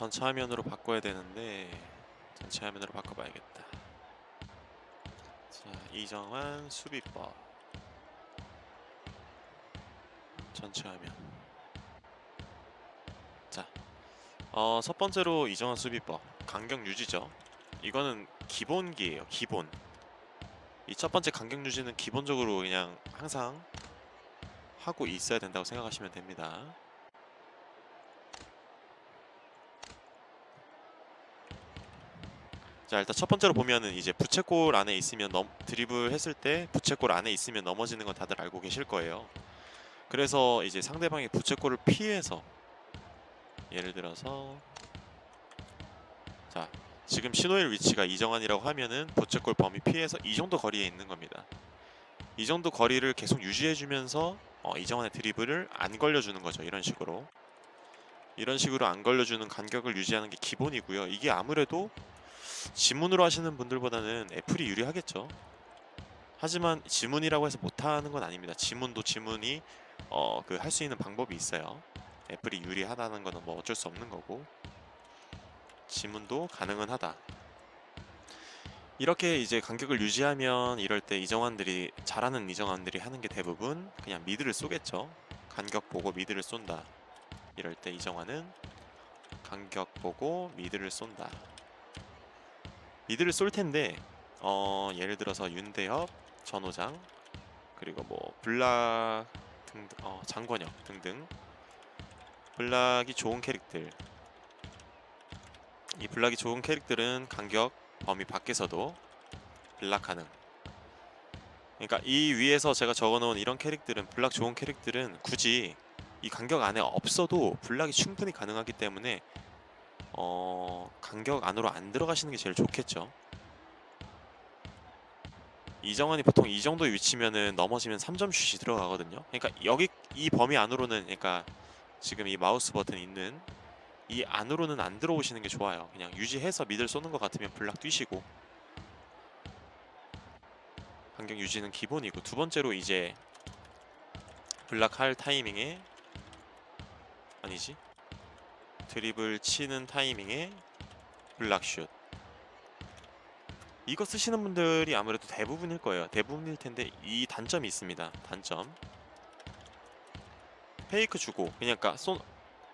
전체 화면으로 바꿔야 되는데 전체 화면으로 바꿔봐야겠다. 자 이정환 수비법 전체 화면. 자, 어, 첫 번째로 이정환 수비법 간격 유지죠. 이거는 기본기예요. 기본. 이 첫 번째 간격 유지는 기본적으로 그냥 항상 하고 있어야 된다고 생각하시면 됩니다. 자 일단 첫 번째로 보면은 이제 부채골 안에 있으면 넘, 드리블 했을 때 부채골 안에 있으면 넘어지는 건 다들 알고 계실 거예요. 그래서 이제 상대방의 부채골을 피해서 예를 들어서 자 지금 신호일 위치가 이정환이라고 하면은 부채골 범위 피해서 이 정도 거리에 있는 겁니다. 이 정도 거리를 계속 유지해주면서 어, 이정환의 드리블을 안 걸려주는 거죠. 이런 식으로 이런 식으로 안 걸려주는 간격을 유지하는 게 기본이고요. 이게 아무래도 지문으로 하시는 분들보다는 애플이 유리하겠죠. 하지만 지문이라고 해서 못하는 건 아닙니다. 지문도 지문이 어, 그 할 수 있는 방법이 있어요. 애플이 유리하다는 거는 뭐 어쩔 수 없는 거고 지문도 가능은 하다. 이렇게 이제 간격을 유지하면 이럴 때 이정환들이 잘하는 이정환들이 하는 게 대부분 그냥 미드를 쏘겠죠. 간격 보고 미드를 쏜다. 이럴 때 이정환은 간격 보고 미드를 쏜다. 미드를 쏠 텐데 어 예를 들어서 윤대엽, 전호장 그리고 뭐 블락 등등 어 장권혁 등등. 블락이 좋은 캐릭들. 이 블락이 좋은 캐릭들은 간격 범위 밖에서도 블락 가능. 그러니까 이 위에서 제가 적어놓은 이런 캐릭들은 블락 좋은 캐릭들은 굳이 이 간격 안에 없어도 블락이 충분히 가능하기 때문에 어 간격 안으로 안 들어가시는 게 제일 좋겠죠. 이정환이 보통 이 정도 위치면은 넘어지면 3점 슛이 들어가거든요. 그러니까 여기 이 범위 안으로는 그러니까 지금 이 마우스 버튼 있는 이 안으로는 안 들어오시는 게 좋아요. 그냥 유지해서 미들 쏘는 것 같으면 블락 뛰시고. 간격 유지는 기본이고 두 번째로 이제 블락 할 타이밍에 아니지? 드립을 치는 타이밍에 블락 슛 이거 쓰시는 분들이 아무래도 대부분일 거예요. 대부분일 텐데 이 단점이 있습니다. 단점 페이크 주고 그냥 그러니까 쏜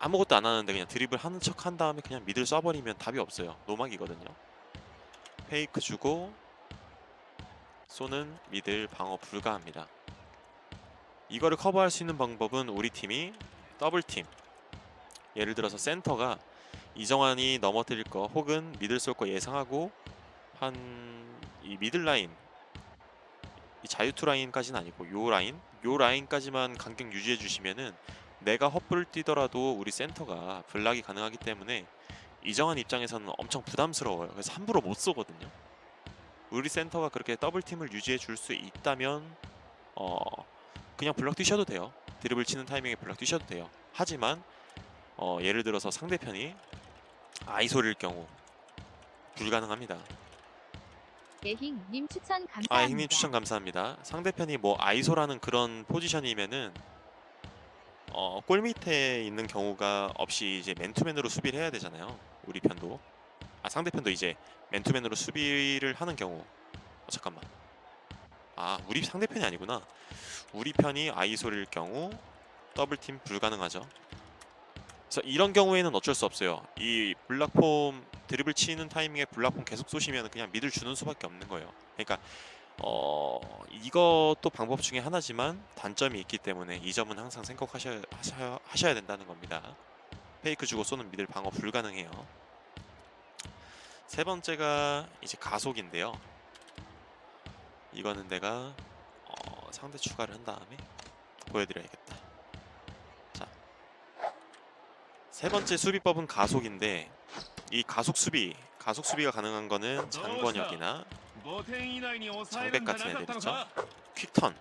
아무것도 안 하는데 그냥 드립을 하는 척 한 다음에 그냥 미들 쏴버리면 답이 없어요. 노막이거든요. 페이크 주고 쏘는 미들 방어 불가합니다. 이거를 커버할 수 있는 방법은 우리 팀이 더블팀 예를 들어서 센터가 이정환이 넘어뜨릴 거 혹은 미들 쏠 거 예상하고 한 이 미들 라인 이 자유투 라인까지는 아니고 요 라인 요 라인까지만 간격 유지해 주시면은 내가 헛불을 뛰더라도 우리 센터가 블락이 가능하기 때문에 이정한 입장에서는 엄청 부담스러워요. 그래서 함부로 못 쏘거든요. 우리 센터가 그렇게 더블 팀을 유지해 줄 수 있다면 어 그냥 블락 뛰셔도 돼요. 드리블 치는 타이밍에 블락 뛰셔도 돼요. 하지만 어 예를 들어서 상대편이 아이솔일 경우 불가능합니다. 예희님 추천 감사합니다. 아, 형님 추천 감사합니다. 상대편이 뭐 아이소라는 그런 포지션이면은 어, 골 밑에 있는 경우가 없이 이제 맨투맨으로 수비를 해야 되잖아요. 우리 편도. 아, 상대편도 이제 맨투맨으로 수비를 하는 경우. 어, 잠깐만. 아, 우리 상대편이 아니구나. 우리 편이 아이솔일 경우 더블팀 불가능하죠. 그래서 이런 경우에는 어쩔 수 없어요. 이 블락폼 드리블 치는 타이밍에 블락폼 계속 쏘시면 그냥 미들 주는 수밖에 없는 거예요. 그러니까 어 이것도 방법 중에 하나지만 단점이 있기 때문에 이 점은 항상 생각하셔야 하셔야, 하셔야 된다는 겁니다. 페이크 주고 쏘는 미들 방어 불가능해요. 세 번째가 이제 가속인데요. 이거는 내가 어, 상대 추가를 한 다음에 보여드려야겠다. 자, 세 번째 수비법은 가속인데 이 가속 수비, 가속 수비가 가능한 거는 장권혁이나 장백 같은 애들 있죠. 퀵턴,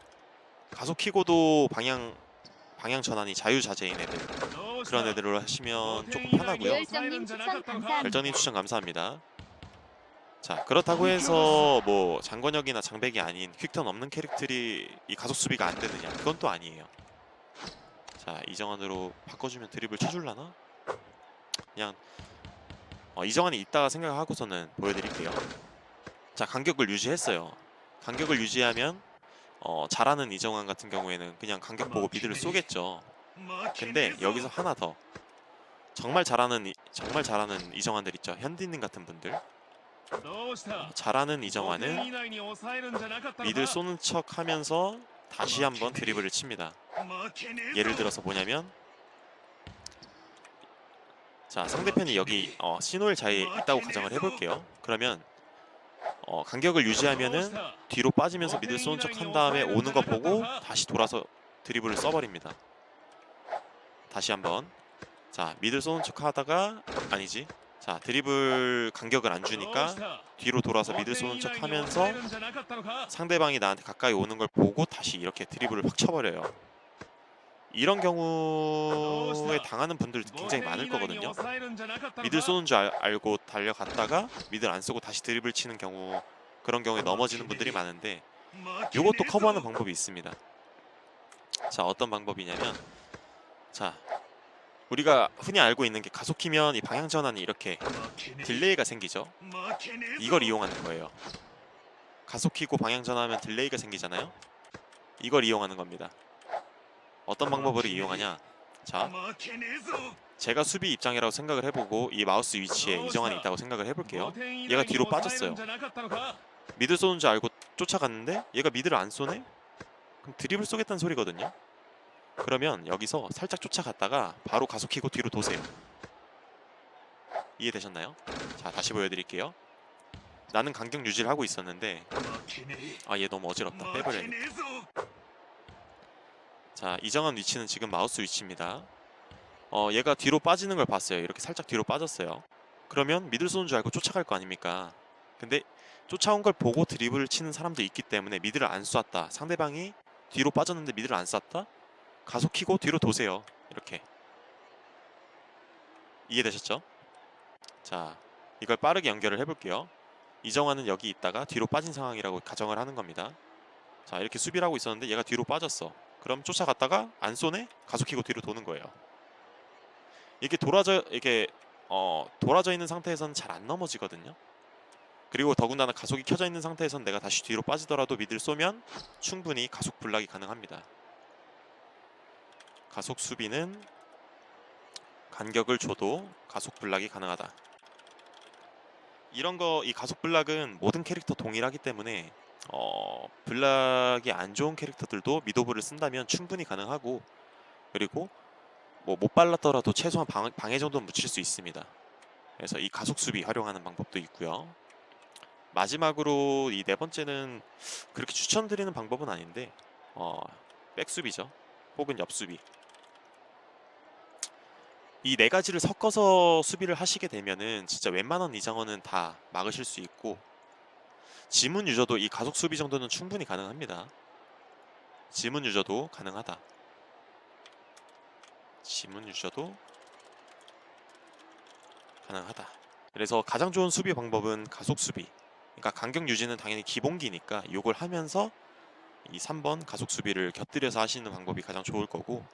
가속 키고도 방향 방향 전환이 자유자재인 애들 그런 애들로 하시면 조금 편하고요. 리얼정님 추천 감사합니다. 결정님 추천 감사합니다. 자 그렇다고 해서 뭐 장권혁이나 장백이 아닌 퀵턴 없는 캐릭터들이 이 가속 수비가 안 되느냐 그건 또 아니에요. 자 이정환으로 바꿔주면 드립을 쳐줄라나? 그냥 어, 이정환이 있다가 생각하고서는 보여드릴게요. 자 간격을 유지했어요. 간격을 유지하면 어, 잘하는 이정환 같은 경우에는 그냥 간격 보고 미드를 쏘겠죠. 근데 여기서 하나 더 정말 잘하는 이- 정말 잘하는 이정환들 있죠. 현디님 같은 분들 어, 잘하는 이정환은 미들 쏘는 척 하면서 다시 한번 드리블을 칩니다. 예를 들어서 뭐냐면 자 상대편이 여기 어, 신호일 자에 있다고 가정을 해볼게요. 그러면 어, 간격을 유지하면은 뒤로 빠지면서 미들 쏘는 척 한 다음에 오는 거 보고 다시 돌아서 드리블을 써버립니다. 다시 한번 자 미들 쏘는 척 하다가 아니지 자 드리블 간격을 안 주니까 뒤로 돌아서 미들 쏘는 척 하면서 상대방이 나한테 가까이 오는 걸 보고 다시 이렇게 드리블을 확 쳐버려요. 이런 경우에 당하는 분들 굉장히 많을 거거든요. 미들 쏘는 줄 알, 알고 달려갔다가 미들 안 쏘고 다시 드리블 치는 경우 그런 경우에 넘어지는 분들이 많은데 이것도 커버하는 방법이 있습니다. 자 어떤 방법이냐면 자 우리가 흔히 알고 있는 게 가속 키면 이 방향 전환이 이렇게 딜레이가 생기죠. 이걸 이용하는 거예요. 가속 키고 방향 전환하면 딜레이가 생기잖아요. 이걸 이용하는 겁니다. 어떤 방법으로 이용하냐? 자, 제가 수비 입장이라고 생각을 해보고 이 마우스 위치에 이정환이 있다고 생각을 해볼게요. 얘가 뒤로 빠졌어요. 미들 쏘는 줄 알고 쫓아갔는데 얘가 미들을 안 쏘네? 그럼 드리블 쏘겠다는 소리거든요. 그러면 여기서 살짝 쫓아갔다가 바로 가속키고 뒤로 도세요. 이해되셨나요? 자, 다시 보여드릴게요. 나는 간격 유지를 하고 있었는데 아 얘 너무 어지럽다. 빼버려야겠다. 자 이정한 위치는 지금 마우스 위치입니다. 어 얘가 뒤로 빠지는 걸 봤어요. 이렇게 살짝 뒤로 빠졌어요. 그러면 미들 쏘는 줄 알고 쫓아갈 거 아닙니까? 근데 쫓아온 걸 보고 드리블을 치는 사람도 있기 때문에 미들을 안 쐈다. 상대방이 뒤로 빠졌는데 미들을 안 쐈다. 가속 키고 뒤로 도세요. 이렇게 이해되셨죠? 자 이걸 빠르게 연결을 해볼게요. 이정환은 여기 있다가 뒤로 빠진 상황이라고 가정을 하는 겁니다. 자 이렇게 수비를 하고 있었는데 얘가 뒤로 빠졌어. 그럼 쫓아갔다가 안 쏘네? 가속키고 뒤로 도는 거예요. 이렇게 돌아져 이렇게 어 돌아져 있는 상태에서는 잘 안 넘어지거든요. 그리고 더군다나 가속이 켜져 있는 상태에선 내가 다시 뒤로 빠지더라도 미들 쏘면 충분히 가속 블락이 가능합니다. 가속 수비는 간격을 줘도 가속 블락이 가능하다. 이런 거 이 가속 블락은 모든 캐릭터 동일하기 때문에 어, 블락이 안 좋은 캐릭터들도 미도브를 쓴다면 충분히 가능하고 그리고 뭐못 발랐더라도 최소한 방, 방해 정도는 묻힐 수 있습니다. 그래서 이 가속 수비 활용하는 방법도 있고요. 마지막으로 이 네 번째는 그렇게 추천드리는 방법은 아닌데 어, 백수비죠. 혹은 옆수비. 이 네 가지를 섞어서 수비를 하시게 되면은 진짜 웬만한 이장어는 다 막으실 수 있고 지문 유저도 이 가속 수비 정도는 충분히 가능합니다. 지문 유저도 가능하다. 지문 유저도 가능하다. 그래서 가장 좋은 수비 방법은 가속 수비. 그러니까 간격 유지는 당연히 기본기니까 이걸 하면서 이 3번 가속 수비를 곁들여서 하시는 방법이 가장 좋을 거고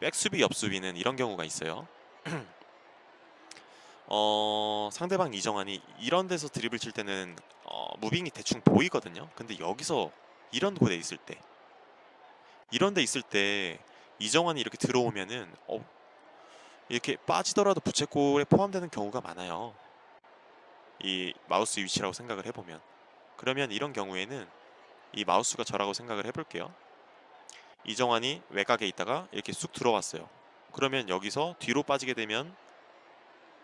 백 수비 옆 수비는 이런 경우가 있어요. 어, 상대방 이정환이 이런 데서 드립을 칠 때는 어, 무빙이 대충 보이거든요. 근데 여기서 이런 곳에 있을 때 이런 데 있을 때 이정환이 이렇게 들어오면은 어, 이렇게 빠지더라도 부채꼴에 포함되는 경우가 많아요. 이 마우스 위치라고 생각을 해보면 그러면 이런 경우에는 이 마우스가 저라고 생각을 해볼게요. 이정환이 외곽에 있다가 이렇게 쑥 들어왔어요. 그러면 여기서 뒤로 빠지게 되면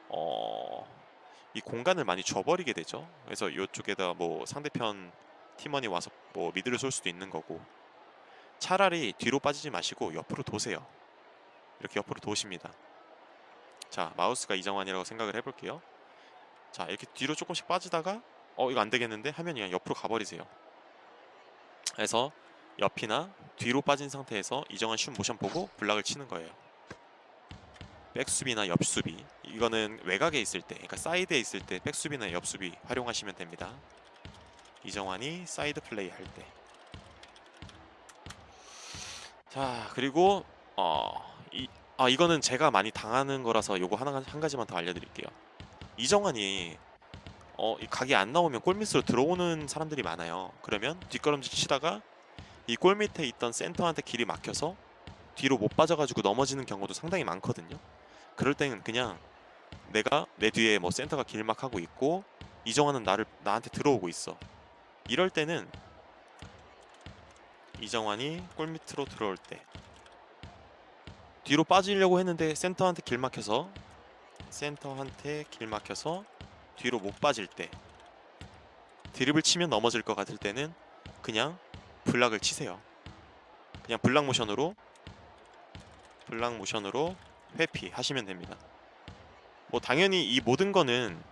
어, 이 공간을 많이 줘버리게 되죠. 그래서 이쪽에다 뭐 상대편 팀원이 와서 뭐 미드를 쏠 수도 있는 거고 차라리 뒤로 빠지지 마시고 옆으로 도세요. 이렇게 옆으로 도십니다. 자 마우스가 이정환이라고 생각을 해볼게요. 자 이렇게 뒤로 조금씩 빠지다가 어 이거 안 되겠는데 하면 그냥 옆으로 가버리세요. 그래서 옆이나 뒤로 빠진 상태에서 이정환 슛 모션 보고 블락을 치는 거예요. 백수비나 옆수비 이거는 외곽에 있을 때 그러니까 사이드에 있을 때 백수비나 옆수비 활용하시면 됩니다. 이정환이 사이드 플레이 할 때. 자 그리고 어, 이, 아 이거는 제가 많이 당하는 거라서 요거 하나 한 가지만 더 알려드릴게요. 이정환이 어, 이 각이 안 나오면 골밑으로 들어오는 사람들이 많아요. 그러면 뒷걸음질 치다가 이 골 밑에 있던 센터한테 길이 막혀서 뒤로 못 빠져가지고 넘어지는 경우도 상당히 많거든요. 그럴 때는 그냥 내가 내 뒤에 뭐 센터가 길막하고 있고 이정환은 나를 나한테 들어오고 있어. 이럴 때는 이정환이 골 밑으로 들어올 때 뒤로 빠지려고 했는데 센터한테 길 막혀서 센터한테 길 막혀서 뒤로 못 빠질 때 드립을 치면 넘어질 것 같을 때는 그냥 블락을 치세요. 그냥 블락 모션으로 블락 모션으로 회피 하시면 됩니다. 뭐 당연히 이 모든 거는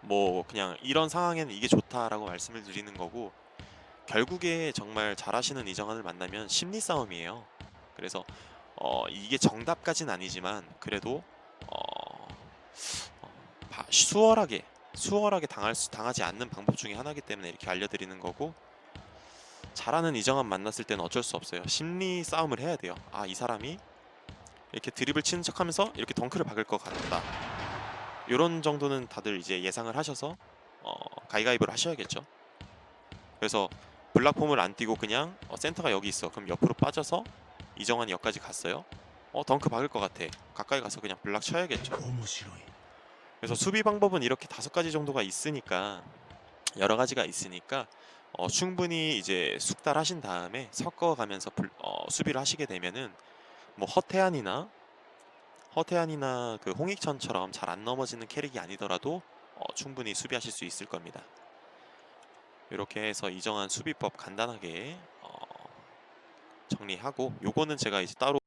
뭐 그냥 이런 상황에는 이게 좋다라고 말씀을 드리는 거고 결국에 정말 잘하시는 이정환을 만나면 심리 싸움이에요. 그래서 어 이게 정답까지는 아니지만 그래도 어, 어, 바- 수월하게 수월하게 당할 수 당하지 않는 방법 중에 하나이기 때문에 이렇게 알려드리는 거고 잘하는 이정환 만났을 때는 어쩔 수 없어요. 심리 싸움을 해야 돼요. 아 이 사람이 이렇게 드립을 치는 척하면서 이렇게 덩크를 박을 것 같다. 이런 정도는 다들 이제 예상을 하셔서 어, 가위가위보를 하셔야겠죠. 그래서 블락폼을 안 뛰고 그냥 어, 센터가 여기 있어. 그럼 옆으로 빠져서 이정환이 여기까지 갔어요. 어 덩크 박을 것 같아. 가까이 가서 그냥 블락 쳐야겠죠. 그래서 수비 방법은 이렇게 다섯 가지 정도가 있으니까 여러 가지가 있으니까 어, 충분히 이제 숙달하신 다음에 섞어가면서 불, 어, 수비를 하시게 되면은 뭐 허태한이나 허태한이나 그 홍익천처럼 잘 안 넘어지는 캐릭이 아니더라도 어, 충분히 수비하실 수 있을 겁니다. 이렇게 해서 이정한 수비법 간단하게 어, 정리하고 요거는 제가 이제 따로